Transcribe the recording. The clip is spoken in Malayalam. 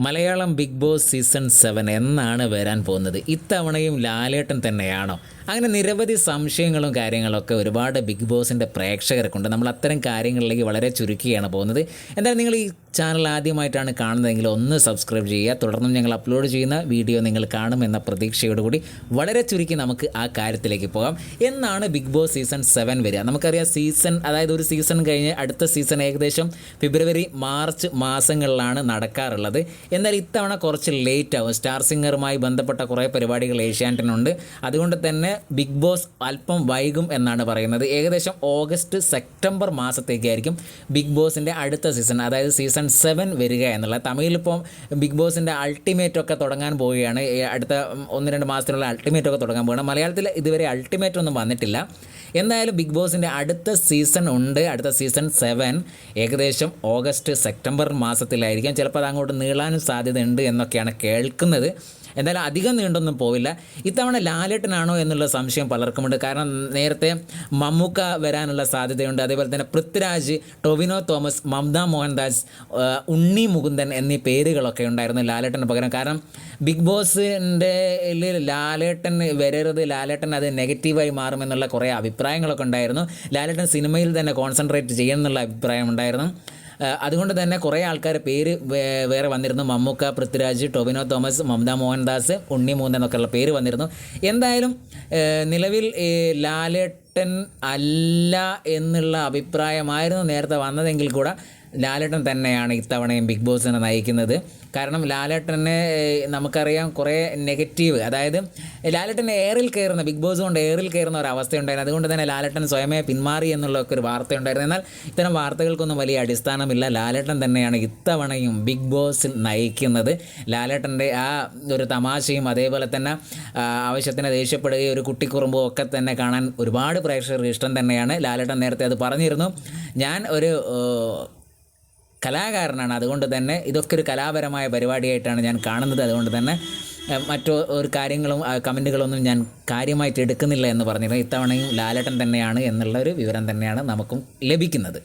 Malayalam Big Boss season seven എന്നാണ് വരാൻ പോകുന്നത്. ഇത്തവണയും ലാലേട്ടൻ തന്നെയാണോ? അങ്ങനെ നിരവധി സംശയങ്ങളും കാര്യങ്ങളൊക്കെ ഒരുപാട് ബിഗ് ബോസിന്റെ പ്രേക്ഷകർക്കുണ്ട്. നമ്മൾ അത്തരം കാര്യങ്ങളിലേക്ക് വളരെ ചുരുക്കിയാണ് പോകുന്നത്. എന്തായാലും നിങ്ങൾ ഈ ചാനൽ ആദ്യമായിട്ടാണ് കാണുന്നതെങ്കിൽ ഒന്ന് സബ്സ്ക്രൈബ് ചെയ്യുക. തുടർന്നും ഞങ്ങൾ അപ്ലോഡ് ചെയ്യുന്ന വീഡിയോ നിങ്ങൾ കാണുമെന്ന പ്രതീക്ഷയോടുകൂടി വളരെ ചുരുക്കി നമുക്ക് ആ കാര്യത്തിലേക്ക് പോകാം. എന്നാണ് ബിഗ് ബോസ് സീസൺ സെവൻ വരിക. നമുക്കറിയാം സീസൺ അതായത് ഒരു സീസൺ കഴിഞ്ഞ് അടുത്ത സീസൺ ഏകദേശം ഫെബ്രുവരി മാർച്ച് മാസങ്ങളിലാണ് നടക്കാറുള്ളത്. എന്നാൽ ഇത്തവണ കുറച്ച് ലേറ്റ് ആവും സ്റ്റാർ സിംഗറുമായി ബന്ധപ്പെട്ട കുറേ പരിപാടികൾ ഏഷ്യാനെറ്റിനുണ്ട്. അതുകൊണ്ട് തന്നെ ബിഗ് ബോസ് അല്പം വൈകും എന്നാണ് പറയുന്നത്. ഏകദേശം ഓഗസ്റ്റ് സെപ്റ്റംബർ മാസത്തേക്കായിരിക്കും ബിഗ് ബോസിന്റെ അടുത്ത സീസൺ അതായത് സീസൺ സെവൻ വരിക എന്നുള്ളത്. തമിഴിലിപ്പം ബിഗ് ബോസിന്റെ അൾട്ടിമേറ്റ് ഒക്കെ തുടങ്ങാൻ പോവുകയാണ്. അടുത്ത ഒന്ന് രണ്ട് മാസത്തിനുള്ള അൾട്ടിമേറ്റ് ഒക്കെ തുടങ്ങാൻ പോവുകയാണ്. മലയാളത്തിൽ ഇതുവരെ അൾട്ടിമേറ്റ് ഒന്നും വന്നിട്ടില്ല. എന്തായാലും ബിഗ് ബോസിന്റെ അടുത്ത സീസൺ ഉണ്ട്. അടുത്ത സീസൺ സെവൻ ഏകദേശം ഓഗസ്റ്റ് സെപ്റ്റംബർ മാസത്തിലായിരിക്കും. ചിലപ്പോൾ അത് അങ്ങോട്ട് നീളാനും സാധ്യതയുണ്ട് എന്നൊക്കെയാണ് കേൾക്കുന്നത്. എന്തായാലും അധികം നീണ്ടൊന്നും പോവില്ല. ഇത്തവണ ലാലേട്ടനാണോ എന്നുള്ള സംശയം പലർക്കുമുണ്ട്. കാരണം നേരത്തെ മമ്മൂക്ക വരാനുള്ള സാധ്യതയുണ്ട്. അതേപോലെ തന്നെ പൃഥ്വിരാജ് ടൊവിനോ തോമസ് മമത മോഹൻദാസ് ഉണ്ണി മുകുന്ദൻ എന്നീ പേരുകളൊക്കെ ഉണ്ടായിരുന്നു ലാലേട്ടന് പകരം. കാരണം ബിഗ് ബോസിന്റെ ലാലേട്ടൻ വരരുത് ലാലേട്ടൻ അത് നെഗറ്റീവായി മാറുമെന്നുള്ള കുറേ അഭിപ്രായങ്ങളൊക്കെ ഉണ്ടായിരുന്നു. ലാലേട്ടൻ സിനിമയിൽ തന്നെ കോൺസെൻട്രേറ്റ് ചെയ്യണമെന്നുള്ള അഭിപ്രായം ഉണ്ടായിരുന്നു. അതുകൊണ്ട് തന്നെ കുറേ ആൾക്കാരുടെ പേര് വേറെ വന്നിരുന്നു. മമ്മൂക്ക പൃഥ്വിരാജ് ടൊവിനോ തോമസ് മമത മോഹൻദാസ് ഉണ്ണി മൂന്നൻ എന്നൊക്കെയുള്ള പേര് വന്നിരുന്നു. എന്തായാലും നിലവിൽ ലാലേട്ടൻ അല്ല എന്നുള്ള അഭിപ്രായമായിരുന്നു നേരത്തെ വന്നതെങ്കിൽ കൂടെ ലാലേട്ടൻ തന്നെയാണ് ഇത്തവണയും ബിഗ് ബോസിനെ നയിക്കുന്നത്. കാരണം ലാലേട്ടനെ നമുക്കറിയാം കുറേ നെഗറ്റീവ് അതായത് ലാലേട്ടൻ എയറിൽ കയറുന്ന ബിഗ് ബോസ് കൊണ്ട് എയറിൽ കയറുന്ന ഒരു അവസ്ഥയുണ്ടായിരുന്നു. അതുകൊണ്ട് തന്നെ ലാലേട്ടൻ സ്വയമേ പിന്മാറി എന്നുള്ളൊക്കെ ഒരു വാർത്തയുണ്ടായിരുന്നു. എന്നാൽ ഇത്തരം വാർത്തകൾക്കൊന്നും വലിയ അടിസ്ഥാനമില്ല. ലാലേട്ടൻ തന്നെയാണ് ഇത്തവണയും ബിഗ് ബോസിൽ നയിക്കുന്നത്. ലാലേട്ടന്റെ ആ ഒരു തമാശയും അതേപോലെ തന്നെ ആവശ്യത്തിന് ദേഷ്യപ്പെടുകയും ഒരു കുട്ടിക്കുറുമ്പും ഒക്കെ തന്നെ കാണാൻ ഒരുപാട് പ്രേക്ഷകർക്ക് ഇഷ്ടം തന്നെയാണ്. ലാലേട്ടൻ നേരത്തെ അത് പറഞ്ഞിരുന്നു. ഞാൻ ഒരു കലാകാരനാണ്. അതുകൊണ്ട് തന്നെ ഇതൊക്കെ ഒരു കലാപരമായ പരിപാടിയായിട്ടാണ് ഞാൻ കാണുന്നത്. അതുകൊണ്ട് തന്നെ മറ്റു ഒരു കാര്യങ്ങളും കമന്റുകളൊന്നും ഞാൻ കാര്യമായിട്ട് എടുക്കുന്നില്ല എന്ന് പറഞ്ഞിരുന്നു. ഇത്തവണയും ലാലട്ടൻ തന്നെയാണ് എന്നുള്ള ഒരു വിവരം തന്നെയാണ് നമുക്കും ലഭിക്കുന്നത്.